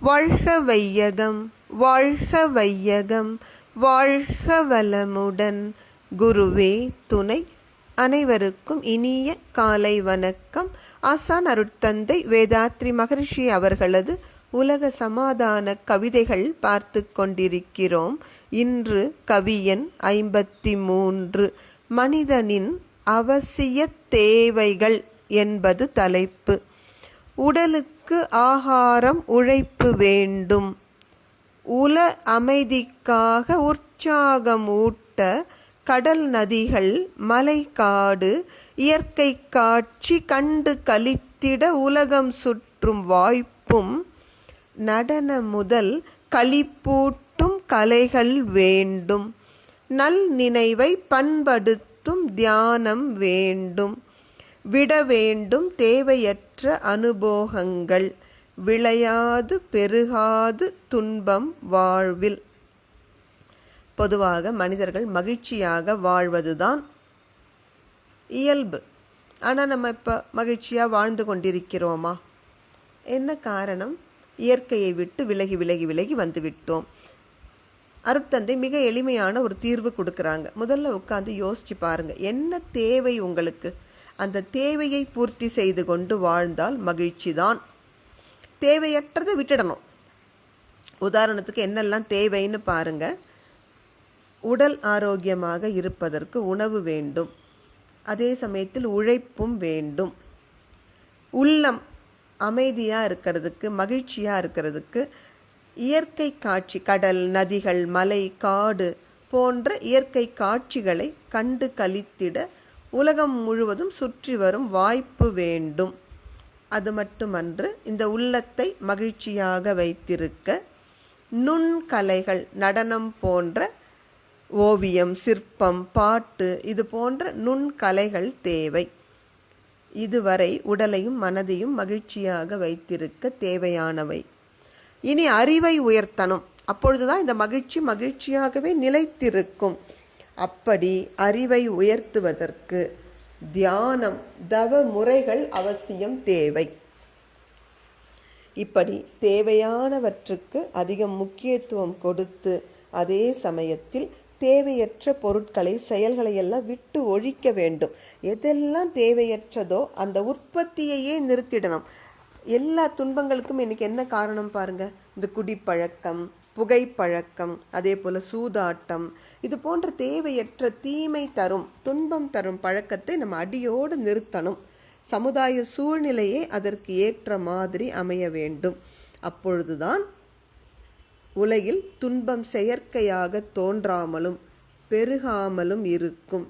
வாழ்க வையகம் வாழ்க வையகம் வாழ்க வளமுடன் குருவே துணை அனைவருக்கும் இனிய காலை வணக்கம். ஆசான் அருட்தந்தை வேதாத்ரி மகரிஷி அவர்களது உலக சமாதான கவிதைகள் பார்த்து கொண்டிருக்கிறோம். இன்று கவியன் ஐம்பத்தி மூன்று மனிதனின் அவசிய தேவைகள் என்பது தலைப்பு. உடலுக்கு ஆகாரம் உழைப்பு வேண்டும். உல அமைதிக்காக உற்சாகம் ஊட்ட கடல் நதிகள் மலை காடு இயற்கை காட்சி கண்டு கலித்திட உலகம் சுற்றும் வாய்ப்பும் நடன முதல் களிப்பூட்டும் கலைகள் வேண்டும். நல் நினைவை பண்படுத்தும் தியானம் வேண்டும். விட வேண்டும் தேவையற்ற அனுபோகங்கள். விளையாது பெருகாது துன்பம் வாழ்வில். பொதுவாக மனிதர்கள் மகிழ்ச்சியாக வாழ்வதுதான் இயல்பு. ஆனால் நம்ம இப்போ மகிழ்ச்சியாக வாழ்ந்து கொண்டிருக்கிறோமா? என்ன காரணம்? இயற்கையை விட்டு விலகி விலகி விலகி வந்து விட்டோம். அருட்தந்தை மிக எளிமையான ஒரு தீர்வு கொடுக்குறாங்க. முதல்ல உட்காந்து யோசிச்சு பாருங்கள் என்ன தேவை உங்களுக்கு? அந்த தேவையை பூர்த்தி செய்து கொண்டு வாழ்ந்தால் மகிழ்ச்சி தான் தேவையற்றதை விட்டுடணும். உதாரணத்துக்கு என்னெல்லாம் தேவைன்னு பாருங்க. உடல் ஆரோக்கியமாக இருப்பதற்கு உணவு வேண்டும். அதே சமயத்தில் உழைப்பும் வேண்டும். உள்ளம் அமைதியாக இருக்கிறதுக்கு மகிழ்ச்சியாக இருக்கிறதுக்கு இயற்கை காட்சி கடல் நதிகள் மலை காடு போன்ற இயற்கை காட்சிகளை கண்டு கழித்திட உலகம் முழுவதும் சுற்றி வரும் வாய்ப்பு வேண்டும். அது மட்டுமன்று இந்த உள்ளத்தை மகிழ்ச்சியாக வைத்திருக்க நுண்கலைகள் நடனம் போன்ற ஓவியம் சிற்பம் பாட்டு இது போன்ற நுண்கலைகள் தேவை. இதுவரை உடலையும் மனதையும் மகிழ்ச்சியாக வைத்திருக்க தேவையானவை. இனி அறிவை உயர்த்தணும். அப்பொழுதுதான் இந்த மகிழ்ச்சி மகிழ்ச்சியாகவே நிலைத்திருக்கும். அப்படி அறிவை உயர்த்துவதற்கு தியானம் தவ முறைகள் அவசியம் தேவை. இப்படி தேவையானவற்றுக்கு அதிகம் முக்கியத்துவம் கொடுத்து அதே சமயத்தில் தேவையற்ற பொருட்களை செயல்களை எல்லாம் விட்டு ஒழிக்க வேண்டும். எதெல்லாம் தேவையற்றதோ அந்த உற்பத்தியையே நிறுத்திடணும். எல்லா துன்பங்களுக்கும் இன்னைக்கு என்ன காரணம் பாருங்க? இந்த குடிப்பழக்கம் புகைப்பழக்கம் அதே போல் சூதாட்டம் இது போன்ற தேவையற்ற தீமை தரும் துன்பம் தரும் பழக்கத்தை நம்ம அடியோடு நிறுத்தணும். சமுதாய சூழ்நிலையே அதற்கு ஏற்ற மாதிரி அமைய வேண்டும். அப்பொழுதுதான் உலகில் துன்பம் செயற்கையாக தோன்றாமலும் பெருகாமலும் இருக்கும்.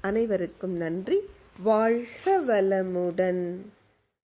அனைவருக்கும் நன்றி. வாழ்க வளமுடன்.